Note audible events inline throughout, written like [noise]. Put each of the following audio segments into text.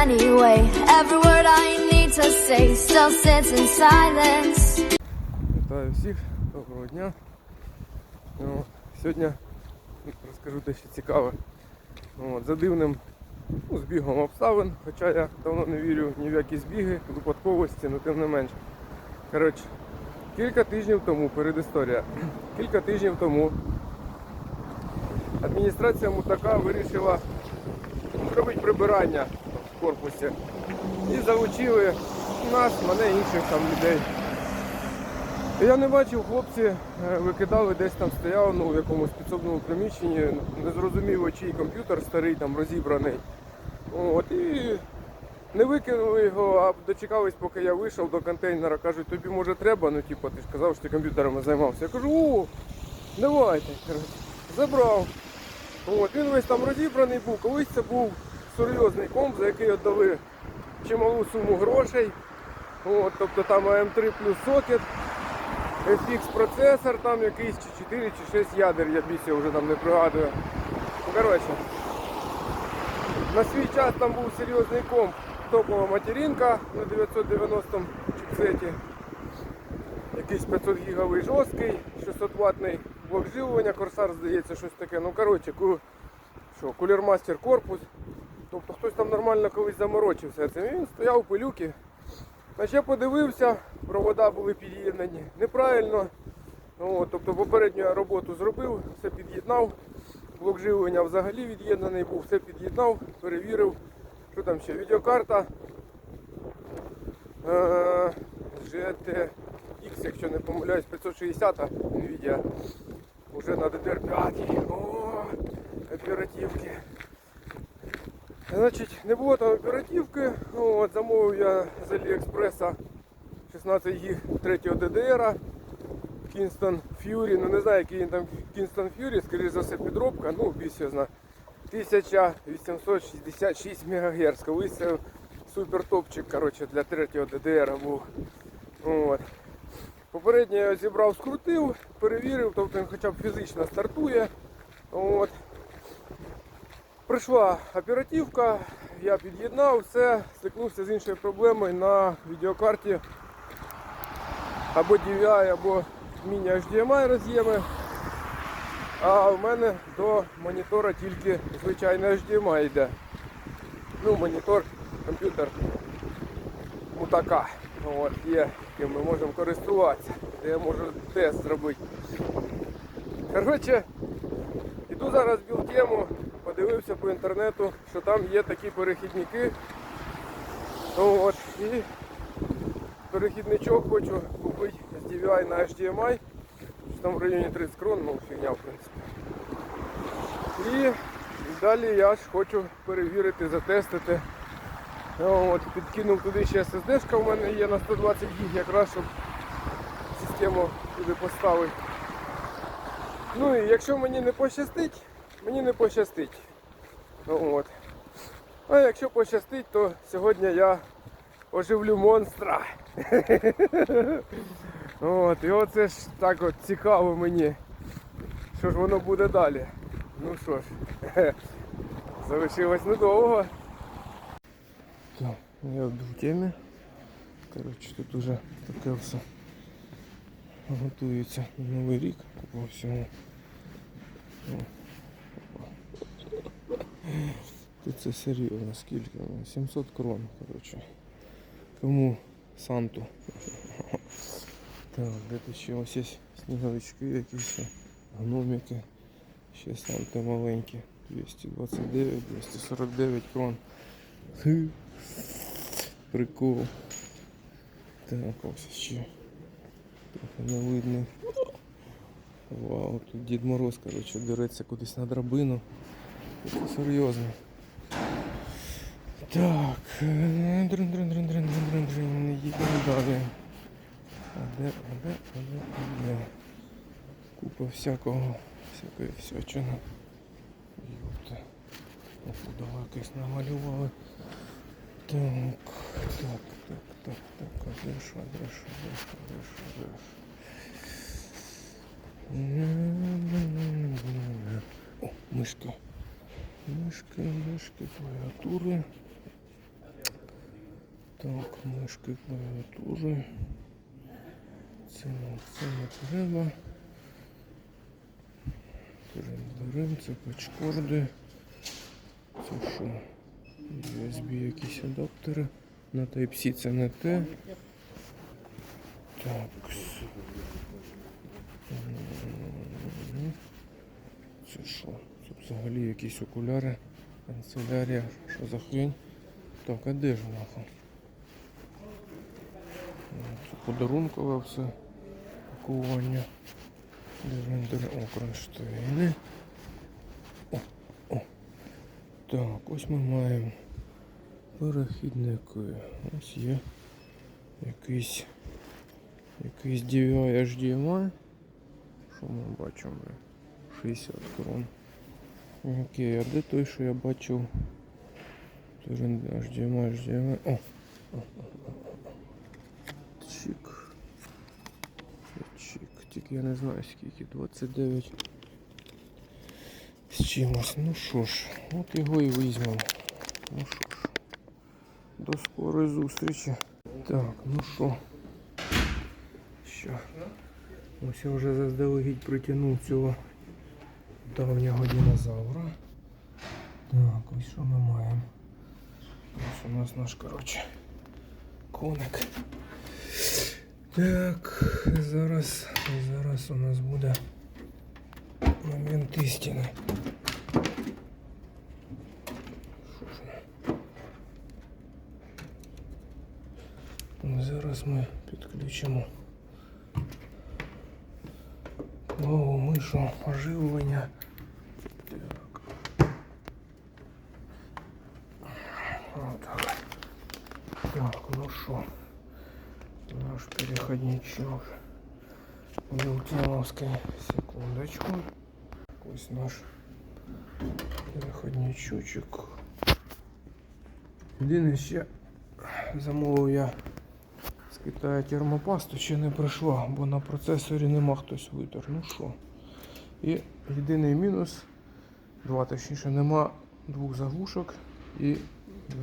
anyway. Every word I need to say still sits in silence. Вітаю всіх, доброго дня. Ну, сьогодні розкажу дещо цікаве. От, за дивним ну, збігом обставин, хоча я давно не вірю ні в які збіги, випадковості, але тим не менш. Коротше, кілька тижнів тому, передісторія, [clears throat] кілька тижнів тому адміністрація Мутака вирішила зробити прибирання корпусі. І залучили нас, мене інших там людей. Я не бачив, хлопці е, викидали десь там стояв ну, в якомусь підсобному приміщенні, не зрозуміло, чий комп'ютер старий, там розібраний. От, і не викинули його, а дочекались, поки я вийшов до контейнера. Кажуть, тобі може треба, ну типу, ти ж казав, що ти комп'ютерами займався. Я кажу, о, давайте. Забрав. От, він весь там розібраний був. Колись це був серйозний комп, за який віддали чималу суму грошей. От, тобто там АМ3 плюс сокет. FX процесор, там якийсь чи 4 чи 6 ядер, я більше вже там не пригадую. Ну, коротше, на свій час там був серйозний комп, топова материнка на 990 чіпсеті. Якийсь 500 гіговий жорсткий, 600 ваттний блок живлення, Корсар, здається, щось таке. Ну коротше, кулермастер корпус. Нормально колись заморочився цим. Він стояв у пилюки. Значить, я подивився, провода були під'єднані неправильно. От, тобто попередню я роботу зробив, все під'єднав. Блок живлення взагалі від'єднаний був, все під'єднав, перевірив. Що там ще? Відеокарта е, GTX, якщо не помиляюсь, 560 Nvidia. Уже на DDR5. О, оперативки. Значить, не було там оперативки. Ну, От, замовив я з Аліекспреса 16 гіг 3 DDR. Kingston Fury, ну не знаю, який він там Kingston Fury, скоріше за все підробка, ну знаю. 1866 МГц. Колись супер топчик коротше, для 3 DDR був. От. Попередньо я зібрав, скрутив, перевірив, тобто він хоча б фізично стартує. От. Прийшла оперативка, я під'єднав, все, стикнувся з іншою проблемою на відеокарті або DVI, або міні-HDMI роз'єми. А в мене до монітора тільки звичайний HDMI йде. Ну, монітор, комп'ютер Мутака. От, є, яким ми можемо користуватися, де я можу тест зробити. Коротше, іду зараз в тему, подивився по інтернету, що там є такі перехідники. От, і перехідничок хочу купити з DVI на HDMI. що Там в районі 30 крон, ну фігня в принципі. І далі я ж хочу перевірити, затестити. От, підкинув туди ще SSD, в мене є на 120 гіг, якраз щоб систему туди поставити. Ну і якщо мені не пощастить, мені не пощастить. Ну, От. А якщо пощастить, то сьогодні я оживлю монстра. [laughs] От, і оце ж так от цікаво мені. Що ж воно буде далі. Ну що ж, [laughs] залишилось недовго. Так, я в темі. Коротше, тут уже таке все готується Новий рік по всьому. О. Тут це серйозно, скільки? 700 крон, коротше. Кому Санту. Так, де тут ще ось є сніговички якісь, гномики. Ще санти маленькі. 229, 249 крон. Прикол. Так, ось ще. Трохи не видно. Вау, тут Дід Мороз, коротше, дереться кудись на драбину. Це серйозно. Так, дрин дрин дрин дрин дрин дрин дрин їдемо далі. А де, а де, а де, а де? Купа всякого, всякої всячини. Юта. Офудова якось намалювали. Так, так, так, так, так, а де що, де що, де що, де що, де що? О, мишка. Мишки, мишки, клавіатури. Так, мишки клавіатури. Це, не- треба. Берем, це пачкорди. Це що? USB якісь адаптери. На Type-C це не те. Так. Це що? Це взагалі якісь окуляри. Канцелярія. Що за хрень? Так, а де ж нахуй? Це подарункове все. Пакування. Де рендери? О. О. Так, ось ми маємо перехідники. Ось є якийсь якийсь DVI HDMI. Що ми бачимо? 60 крон. Окей, а де той, що я бачив? HDMI, HDMI. О! О, о, о, о, о. Чик. Чик. Тільки я не знаю скільки. 29 з чимось. Ну що ж, от його і візьмемо. Ну що ж, до скорої зустрічі. Так, ну що. Що? Ось я вже заздалегідь притягнув цього давнього динозавра. Так, ось що ми маємо. Ось у нас наш, коротше, коник. Так, зараз, зараз у нас буде момент ж ми? Зараз ми підключимо нову мишу оживлення. Так. Отак. Так, ну що? Наш переходничок. Вилтимовский. Секундочку. Ось наш переходничочок. Єдине ще замовив я з Китаю термопасту, ще не прийшла, бо на процесорі нема хтось витер. Ну що? І єдиний мінус, два точніше, нема двох заглушок і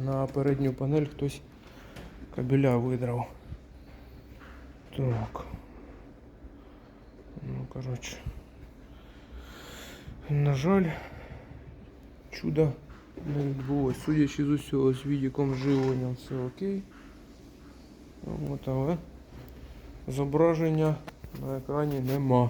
на передню панель хтось кабеля видрав. Так. Ну, коротше. На жаль, чудо не відбулося. Судячи з усього, з відіком живлення все окей. От, але зображення на екрані нема.